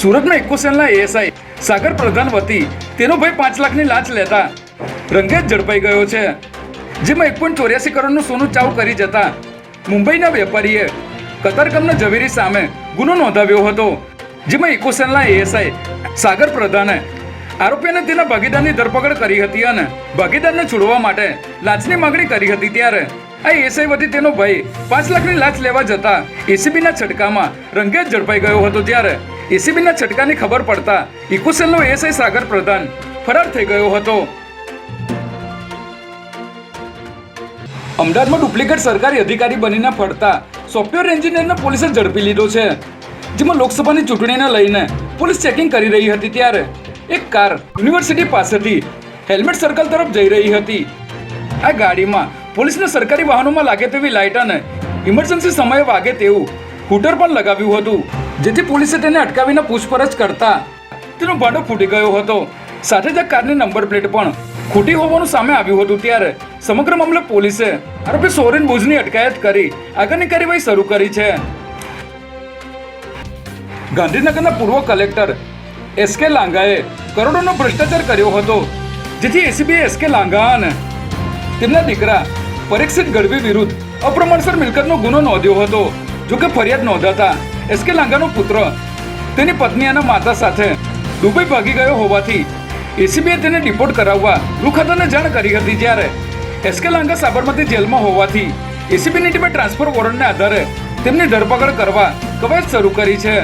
સુરતમાં ઇકોસેલના એએસઆઈ સાગર પ્રધાન વતી, તેનો ભાઈ પાંચ લાખની લાંચ લેતા. રંગે ઝડપાઈ ગયો છે. જેમાં એક પોઈન્ટ ચોર્યાસી કરોડનું સોનું ચાવ કરી જતા. મુંબઈના વેપારીએ કતારગામના ઝવેરી સામે ગુનો નોંધાવ્યો હતો. જેમાં ઇકોસેલના એએસઆઈ સાગર પ્રધાને આરોપીને તેના ભાગીદારની ધરપકડ કરી હતી અને ભાગીદારને છોડવા માટે લાંચની માંગણી કરી હતી ત્યારે આ એસઆઈ વતી તેનો ભાઈ પાંચ લાખની લાંચ લેવા જતા એસીબીના છટકામાં રંગે ઝડપાઈ ગયો હતો ત્યારે એસીબીના છટકાની ખબર પડતા ઇકોસેલનો એસઆઈ સાગર પ્રધાન ફરાર થઈ ગયો હતો. અમદાવાદમાં ડુપ્લિકેટ સરકારી અધિકારી બનીને ફરતા સોફ્ટવેર એન્જિનિયરને પોલીસે ઝડપી લીધો છે. જેમાં લોકસભાની ચૂંટણીને લઈને પોલીસ ચેકિંગ કરી રહી હતી ત્યારે એક કાર યુનિવર્સિટી પાસેથી હેલ્મેટ સર્કલ તરફ જઈ રહી હતી. આ ગાડીમાં પોલીસને સરકારી વાહનોમાં લાગે તેવી લાઇટ અને ઇમરજન્સી સમયે વાગે તેવું હૂટર પણ લગાવ્યું હતું, જેથી પોલીસે તેને અટકાવીને પૂછપરછ કરતા તેનો ભાડો ફૂટી ગયો હતો. સાથે જ કારની નંબર પ્લેટ પણ ખોટી હોવાનું સામે આવ્યું હતું ત્યારે સમગ્ર મામલે પોલીસે આરોપી સોરેન બુજની અટકાયત કરી આગળની કાર્યવાહી શરૂ કરી છે. ગાંધીનગરના પૂર્વ કલેક્ટર એસ કે લાંગાએ કરોડોનો ભ્રષ્ટાચાર કર્યો હતો, જેથી એસીબીએ એસ કે લાંગા અને તેમના દીકરા પરીક્ષિત ગઢવી વિરુદ્ધ અપ્રમાણસર મિલકતનો ગુનો નોંધ્યો હતો. જો કે ફરિયાદ નોંધાતા એસકે લાંગાનો પુત્ર તેની પત્ની અને માતા સાથે દુબઈ ભાગી ગયો હોવાથી એસીબીએ તેને ડિપોર્ટ કરાવવા ગૃહ જાણ કરી હતી જ્યારે એસકે લાંગા સાબરમતી જેલમાં હોવાથી એસીબીની ટીમે ટ્રાન્સફર વોરંટને આધારે તેમની ધરપકડ કરવા કવાયત શરૂ કરી છે.